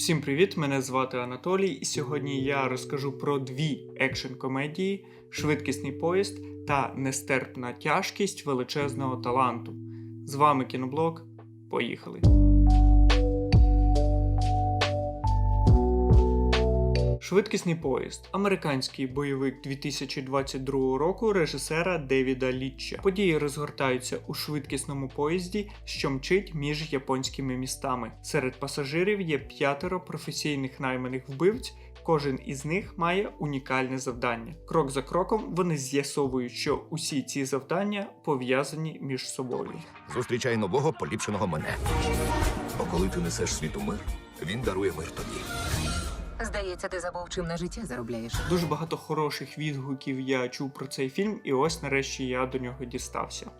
Всім привіт! Мене звати Анатолій, і сьогодні я розкажу про дві екшн комедії, швидкісний поїзд та нестерпна тяжкість величезного таланту. З вами кіноблог. Поїхали! Швидкісний поїзд американський бойовик 2022 року режисера Девіда Літча. Події розгортаються у швидкісному поїзді, що мчить між японськими містами. Серед пасажирів є п'ятеро професійних найманих вбивць. Кожен із них має унікальне завдання. Крок за кроком вони з'ясовують, що усі ці завдання пов'язані між собою. Зустрічай нового поліпшеного мене. Бо коли ти несеш світу мир, він дарує мир тобі. Здається, ти забув, чим на життя заробляєш. Дуже багато хороших відгуків я чув про цей фільм, і ось нарешті я до нього дістався.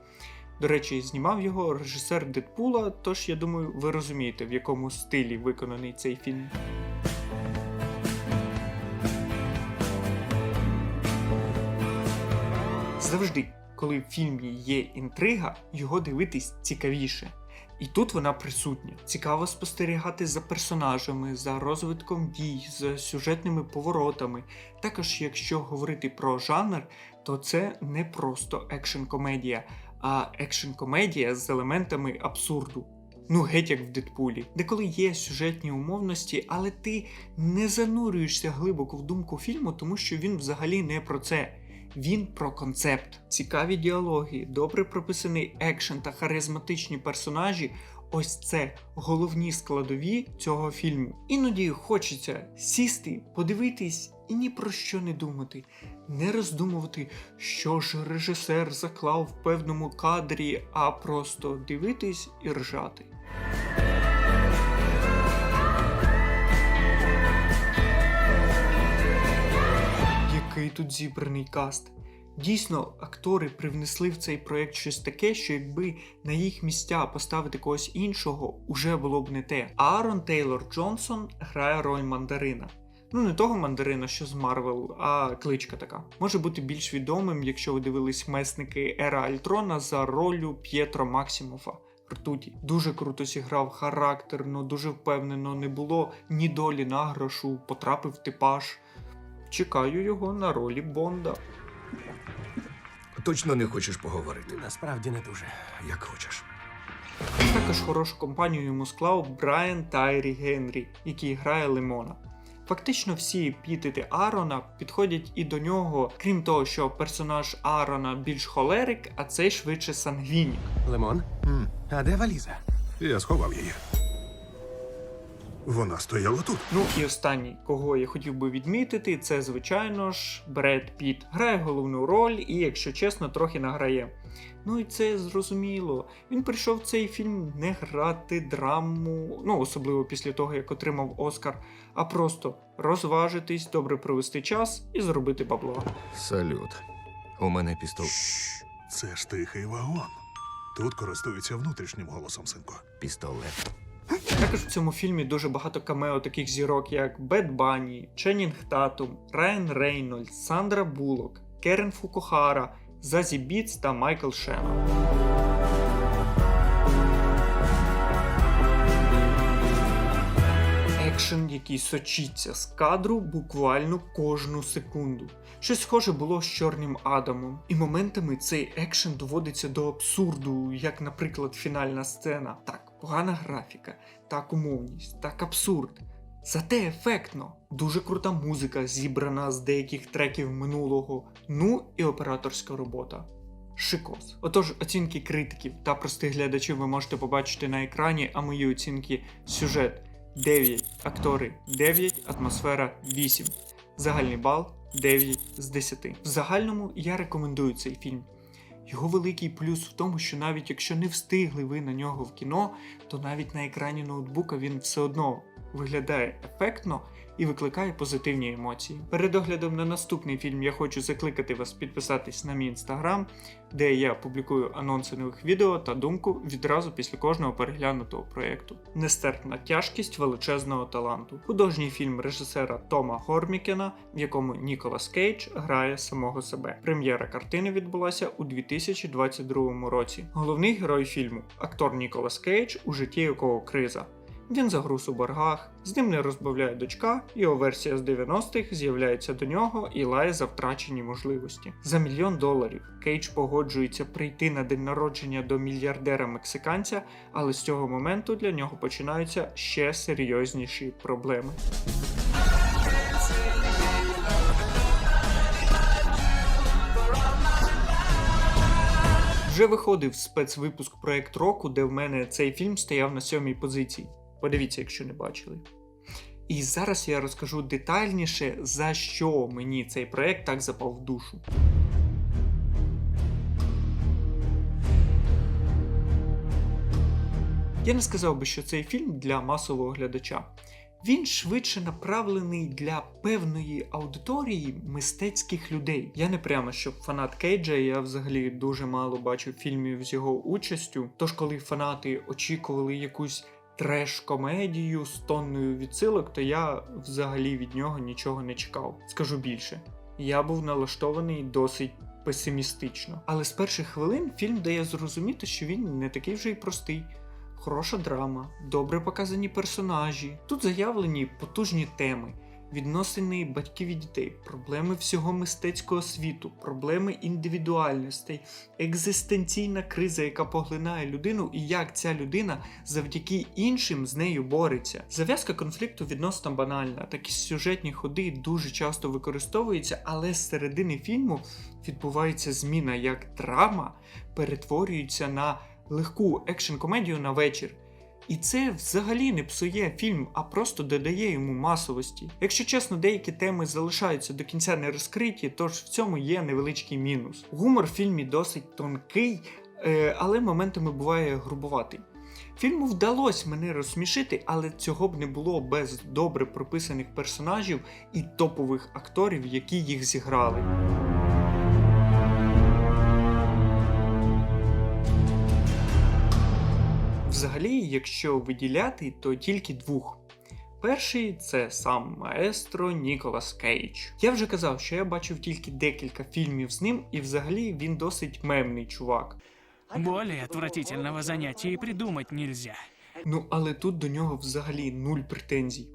До речі, знімав його режисер Дедпула, тож я думаю, ви розумієте, в якому стилі виконаний цей фільм. Завжди, коли в фільмі є інтрига, його дивитись цікавіше. І тут вона присутня. Цікаво спостерігати за персонажами, за розвитком дій, за сюжетними поворотами. Також, якщо говорити про жанр, то це не просто екшн-комедія, а екшн-комедія з елементами абсурду. Ну, геть як в Дедпулі, де коли є сюжетні умовності, але ти не занурюєшся глибоко в думку фільму, тому що він взагалі не про це. Він про концепт, цікаві діалоги, добре прописаний екшен та харизматичні персонажі. Ось це головні складові цього фільму. Іноді хочеться сісти, подивитись і ні про що не думати, не роздумувати, що ж режисер заклав в певному кадрі, а просто дивитись і ржати. Тут зібраний каст. Дійсно, актори привнесли в цей проєкт щось таке, що якби на їх місця поставити когось іншого, уже було б не те. Аарон Тейлор Джонсон грає роль мандарина. Ну, не того мандарина, що з Марвел, а кличка така. Може бути більш відомим, якщо ви дивились месники Ера Альтрона за ролью П'єтро Максимофа. Ртуті. Дуже круто зіграв характерно, дуже впевнено, не було ні долі награшу, потрапив типаж. Чекаю його на ролі Бонда. Точно не хочеш поговорити? Насправді не дуже. Як хочеш. Також хорошу компанію йому склав Брайан Тайрі Генрі, який грає Лимона. Фактично всі епітети Аарона підходять і до нього, крім того, що персонаж Аарона більш холерик, а цей швидше сангвінік. Лимон? М. А де валіза? Я сховав її. Вона стояла тут. Ну і останній, кого я хотів би відмітити, це звичайно ж Бред Піт. Грає головну роль і, якщо чесно, трохи награє. Ну і це зрозуміло. Він прийшов в цей фільм не грати драму, ну особливо після того, як отримав Оскар, а просто розважитись, добре провести час і зробити бабло. Салют. У мене пістол. Шш, це ж тихий вагон. Тут користуються внутрішнім голосом, синку. Пістолет. Також в цьому фільмі дуже багато камео таких зірок, як Бет Банні, Ченнінг Татум, Райан Рейнольдс, Сандра Буллок, Керен Фукухара, Зазі Біц та Майкл Шеннон. Екшен, який сочиться з кадру буквально кожну секунду. Щось схоже було з чорним Адамом, і моментами цей екшен доводиться до абсурду, як, наприклад, фінальна сцена. Так, погана графіка, так умовність, так абсурд. Зате ефектно. Дуже крута музика, зібрана з деяких треків минулого. Ну і операторська робота. Шикос. Отож, оцінки критиків та простих глядачів ви можете побачити на екрані, а мої оцінки сюжет 9, актори 9, атмосфера 8. Загальний бал 9 з 10. В загальному я рекомендую цей фільм. Його великий плюс в тому, що навіть якщо не встигли ви на нього в кіно, то навіть на екрані ноутбука він все одно виглядає ефектно і викликає позитивні емоції. Перед оглядом на наступний фільм я хочу закликати вас підписатись на мій інстаграм, де я публікую анонси нових відео та думку відразу після кожного переглянутого проєкту. Нестерпна тяжкість величезного таланту. Художній фільм режисера Тома Гормікена, в якому Ніколас Кейдж грає самого себе. Прем'єра картини відбулася у 2022 році. Головний герой фільму актор Ніколас Кейдж, у житті якого криза. Він загруз у боргах, з ним не розмовляє дочка, його версія з 90-х з'являється до нього і лає за втрачені можливості. За мільйон доларів Кейдж погоджується прийти на день народження до мільярдера мексиканця, але з цього моменту для нього починаються ще серйозніші проблеми. Вже виходив спецвипуск проект року, де в мене цей фільм стояв на сьомій позиції. Подивіться, якщо не бачили. І зараз я розкажу детальніше, за що мені цей проект так запав в душу. Я не сказав би, що цей фільм для масового глядача. Він швидше направлений для певної аудиторії мистецьких людей. Я не прямо щоб фанат Кейджа, я взагалі дуже мало бачив фільмів з його участю. Тож, коли фанати очікували якусь треш-комедію з тонною відсилок, то я взагалі від нього нічого не чекав. Скажу більше, я був налаштований досить песимістично. Але з перших хвилин фільм дає зрозуміти, що він не такий вже й простий. Хороша драма, добре показані персонажі. Тут заявлені потужні теми, відносини батьків і дітей, проблеми всього мистецького світу, проблеми індивідуальностей, екзистенційна криза, яка поглинає людину, і як ця людина завдяки іншим з нею бореться. Зав'язка конфлікту відносно банальна. Такі сюжетні ходи дуже часто використовуються, але з середини фільму відбувається зміна, як драма перетворюється на легку екшн-комедію на вечір. І це взагалі не псує фільм, а просто додає йому масовості. Якщо чесно, деякі теми залишаються до кінця не розкриті, тож в цьому є невеличкий мінус. Гумор в фільмі досить тонкий, е, але моментами буває грубуватий. Фільму вдалося мене розсмішити, але цього б не було без добре прописаних персонажів і топових акторів, які їх зіграли. Взагалі, якщо виділяти, то тільки двох. Перший це сам маестро Ніколас Кейдж. Я вже казав, що я бачив тільки декілька фільмів з ним, і взагалі він досить мемний чувак. Более отвратительного заняття і придумати нельзя. Ну але тут до нього взагалі нуль претензій.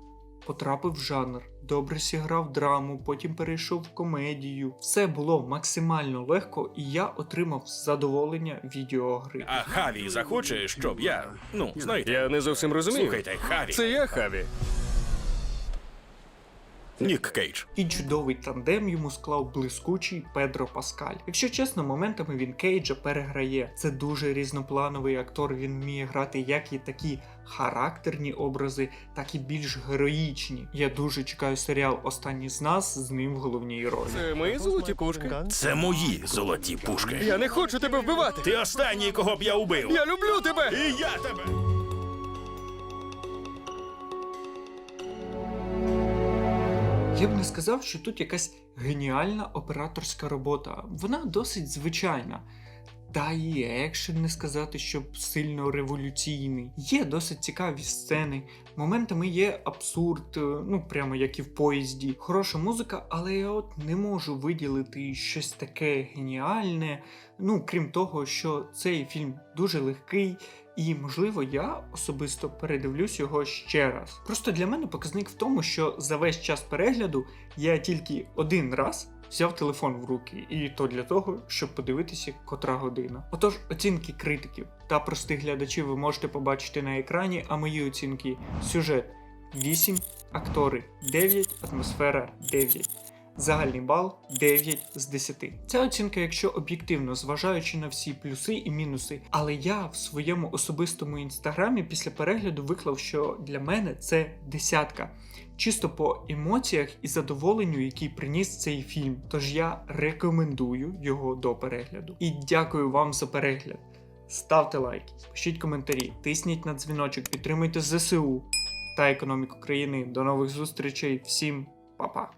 Потрапив в жанр, добре зіграв драму, потім перейшов в комедію. Все було максимально легко, і я отримав задоволення відеогри. А Хаві захоче, щоб я. Ну, знаєте. Я не зовсім розумію. Слухайте, Хаві. Це я, Хаві. Нік Кейдж. І чудовий тандем йому склав блискучий Педро Паскаль. Якщо чесно, моментами він Кейджа переграє. Це дуже різноплановий актор. Він вміє грати як і такі характерні образи, так і більш героїчні. Я дуже чекаю серіал Останній з нас з ним в головній ролі. Це мої золоті пушки. Це мої золоті пушки. Я не хочу тебе вбивати. Ти останній, кого б я убив. Я люблю тебе. І я тебе. Я б не сказав, що тут якась геніальна операторська робота. Вона досить звичайна. Та і екшен не сказати, щоб сильно революційний. Є досить цікаві сцени. Моментами є абсурд, е, ну прямо як і в поїзді. Хороша музика, але я от не можу виділити щось таке геніальне. Ну, крім того, що цей фільм дуже легкий, і, можливо, я особисто передивлюсь його ще раз. Просто для мене показник в тому, що за весь час перегляду я тільки один раз взяв телефон в руки, і то для того, щоб подивитися, котра година. Отож, оцінки критиків та простих глядачів ви можете побачити на екрані, а мої оцінки сюжет 8, актори 9, атмосфера 9. Загальний бал 9 з 10. Ця оцінка, якщо об'єктивно, зважаючи на всі плюси і мінуси. Але я в своєму особистому інстаграмі після перегляду виклав, що для мене це десятка. Чисто по емоціях і задоволенню, який приніс цей фільм. Тож я рекомендую його до перегляду. І дякую вам за перегляд. Ставте лайки, пишіть коментарі, тисніть на дзвіночок, підтримуйте ЗСУ та економіку країни. До нових зустрічей. Всім па-па!